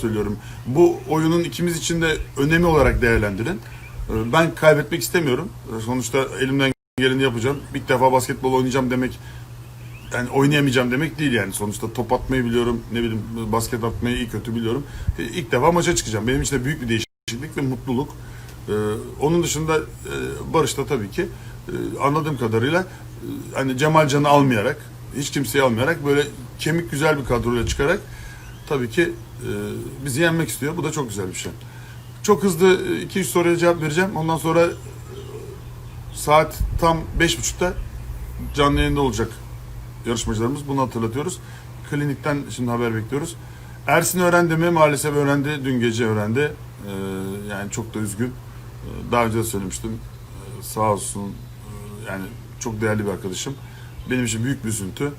söylüyorum. Bu oyunun ikimiz için de önemi olarak değerlendirin. Ee, Ben kaybetmek istemiyorum. Ee, Sonuçta elimden geleni yapacağım. İlk defa basketbol oynayacağım demek yani oynayamayacağım demek değil yani. Sonuçta top atmayı biliyorum. Ne bileyim basket atmayı iyi kötü biliyorum. Ee, İlk defa maça çıkacağım. Benim için de büyük bir değişiklik ve mutluluk. Onun dışında e, Barış da tabii ki e, anladığım kadarıyla e, hani Cemal Can'ı almayarak hiç kimseyi almayarak böyle kemik güzel bir kadroyla çıkarak tabii ki e, bizi yenmek istiyor. Bu da çok güzel bir şey. Çok hızlı 2-3 soruya cevap vereceğim. Ondan sonra e, saat tam 5.30'da canlı yayında olacak yarışmacılarımız. Bunu hatırlatıyoruz. Klinikten şimdi haber bekliyoruz. Ersin öğrendi mi? Maalesef öğrendi. Dün gece öğrendi. Ee, yani çok da üzgün. Ee, Daha önce de söylemiştim. Ee, sağ olsun. Ee, yani çok değerli bir arkadaşım. Benim için büyük bir üzüntü.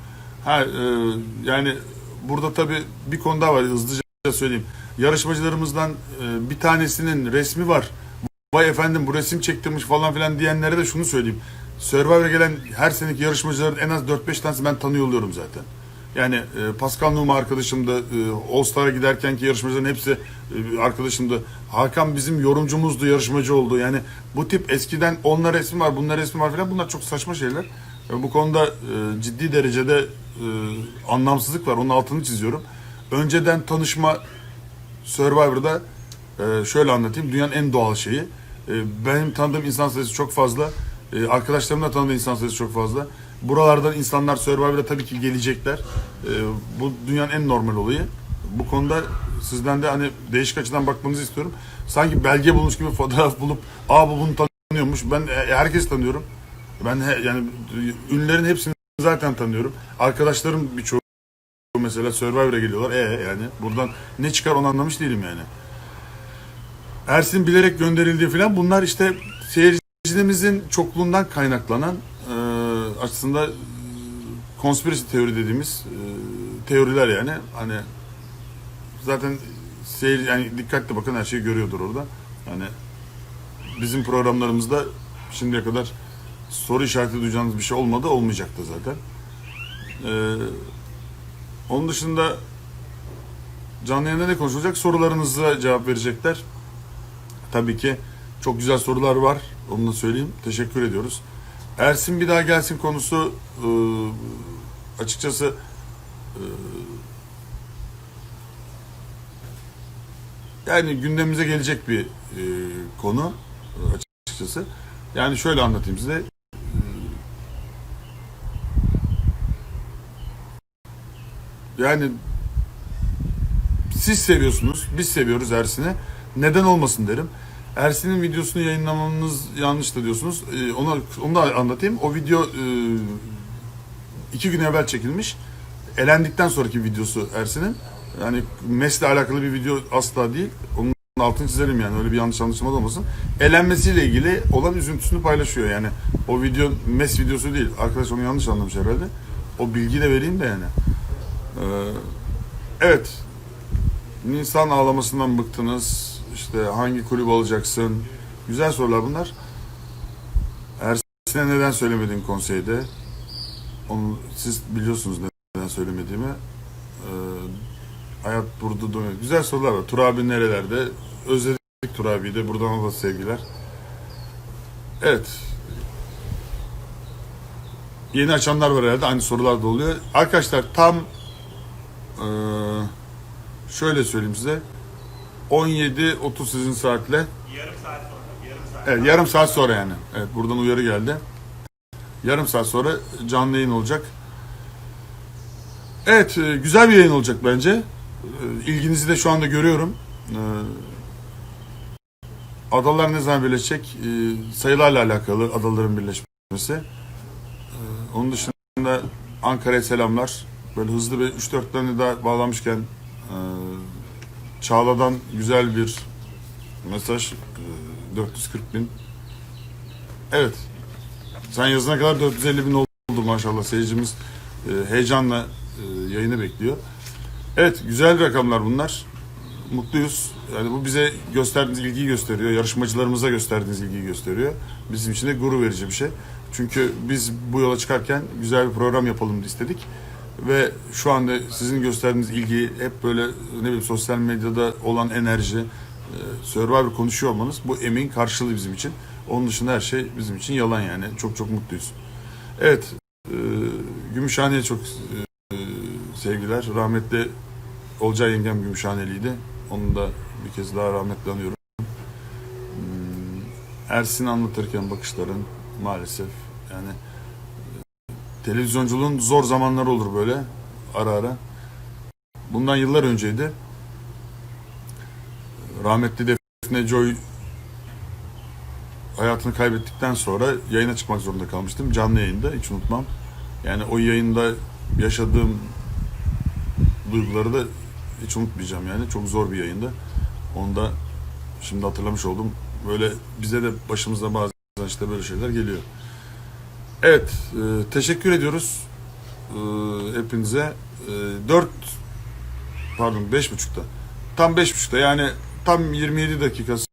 Ha, e, yani burada tabii bir konu daha var. Hızlıca söyleyeyim. Yarışmacılarımızdan e, bir tanesinin resmi var. Vay efendim bu resim çektirmiş falan filan diyenlere de şunu söyleyeyim. Survivor'a gelen her seneki yarışmacıların en az 4-5 tanesi ben tanıyor oluyorum zaten. Yani e, Pascal Numa arkadaşım da e, All Star'a giderkenki yarışmacıların hepsi e, arkadaşımdı. Hakan bizim yorumcumuzdu, yarışmacı oldu. Yani bu tip eskiden onunla resmi var, bunlar resmi var filan bunlar çok saçma şeyler. E, bu konuda e, ciddi derecede anlamsızlık var. Onun altını çiziyorum. Önceden tanışma Survivor'da e, şöyle anlatayım. Dünyanın en doğal şeyi. E, benim tanıdığım insan sayısı çok fazla. E, arkadaşlarımın da tanıdığı insan sayısı çok fazla. Buralardan insanlar Survivor'a tabii ki gelecekler. E, bu dünyanın en normal olayı. Bu konuda sizden de hani değişik açıdan bakmanızı istiyorum. Sanki belge bulmuş gibi fotoğraf bulup aa bu bunu tanıyormuş. Ben e, herkes tanıyorum. Ben he- yani ünlülerin hepsini zaten tanıyorum. Arkadaşlarım birçoğu mesela Survivor'a geliyorlar. E yani buradan ne çıkar onu anlamış değilim yani. Ersin bilerek gönderildiği falan bunlar işte seyircilerimizin çokluğundan kaynaklanan e, aslında conspiracy teori dediğimiz e, teoriler yani hani zaten seyir yani dikkatli bakın her şeyi görüyordur orada. Yani bizim programlarımızda şimdiye kadar soru işareti duyacağınız bir şey olmadı olmayacak da zaten. Ee, onun dışında canlı yayında ne konuşulacak? Sorularınıza cevap verecekler. Tabii ki çok güzel sorular var. Onu da söyleyeyim. Teşekkür ediyoruz. Ersin bir daha gelsin konusu e, açıkçası e, yani gündemimize gelecek bir e, konu e, açıkçası. Yani şöyle anlatayım size. Yani siz seviyorsunuz, biz seviyoruz Ersin'i. Neden olmasın derim. Ersin'in videosunu yayınlamanız yanlış da diyorsunuz. Ee, onu, onu da anlatayım. O video e, iki gün evvel çekilmiş. Elendikten sonraki videosu Ersin'in. Yani MES'le alakalı bir video asla değil. Onun altını çizelim yani öyle bir yanlış anlaşılma da olmasın. Elenmesiyle ilgili olan üzüntüsünü paylaşıyor yani. O video MES videosu değil. Arkadaş onu yanlış anlamış herhalde. O bilgi de vereyim de yani. Ee, evet. Nisan ağlamasından bıktınız. İşte hangi kulüp olacaksın? Güzel sorular bunlar. Ersin'e neden söylemedin konseyde? Onu siz biliyorsunuz neden söylemediğimi. Ee, hayat burada dönüyor. Güzel sorular var. Tur abi nerelerde? Özledik Tur abiyi de. Buradan da sevgiler. Evet. Yeni açanlar var herhalde. Aynı sorular da oluyor. Arkadaşlar tam şöyle söyleyeyim size. 17.30 sizin saatle. Yarım saat sonra. Yarım saat. Evet, yarım saat sonra yani. Evet, buradan uyarı geldi. Yarım saat sonra canlı yayın olacak. Evet, e, güzel bir yayın olacak bence. E, İlginizi de şu anda görüyorum. E, Adalar ne zaman birleşecek? Sayılarla alakalı adaların birleşmesi. Onun dışında Ankara'ya selamlar. Böyle hızlı bir 3-4 tane daha bağlamışken e, Çağla'dan güzel bir mesaj. E, 440 bin. Evet. Sen yazına kadar 450 bin oldu maşallah. Seyircimiz e, heyecanla e, yayını bekliyor. Evet güzel rakamlar bunlar. Mutluyuz. Yani bu bize gösterdiğiniz ilgiyi gösteriyor. Yarışmacılarımıza gösterdiğiniz ilgiyi gösteriyor. Bizim için de gurur verici bir şey. Çünkü biz bu yola çıkarken güzel bir program yapalım istedik. Ve şu anda sizin gösterdiğiniz ilgi hep böyle ne bileyim sosyal medyada olan enerji, e, Survivor konuşuyor olmanız bu emeğin karşılığı bizim için. Onun dışında her şey bizim için yalan yani. Çok çok mutluyuz. Evet, e, Gümüşhane'ye çok e, sevgiler. Rahmetli Olcay yengem Gümüşhaneliydi. Onu da bir kez daha rahmetle anıyorum. Hmm, Ersin anlatırken bakışların maalesef yani televizyonculuğun zor zamanları olur böyle ara ara. Bundan yıllar önceydi. Rahmetli Defne Joy hayatını kaybettikten sonra yayına çıkmak zorunda kalmıştım. Canlı yayında hiç unutmam. Yani o yayında yaşadığım duyguları da hiç unutmayacağım yani. Çok zor bir yayında. Onu da şimdi hatırlamış oldum. Böyle bize de başımıza bazen işte böyle şeyler geliyor. Evet, e, teşekkür ediyoruz e, hepinize. E, 4 pardon beş buçukta. Tam beş buçukta yani tam 27 dakikası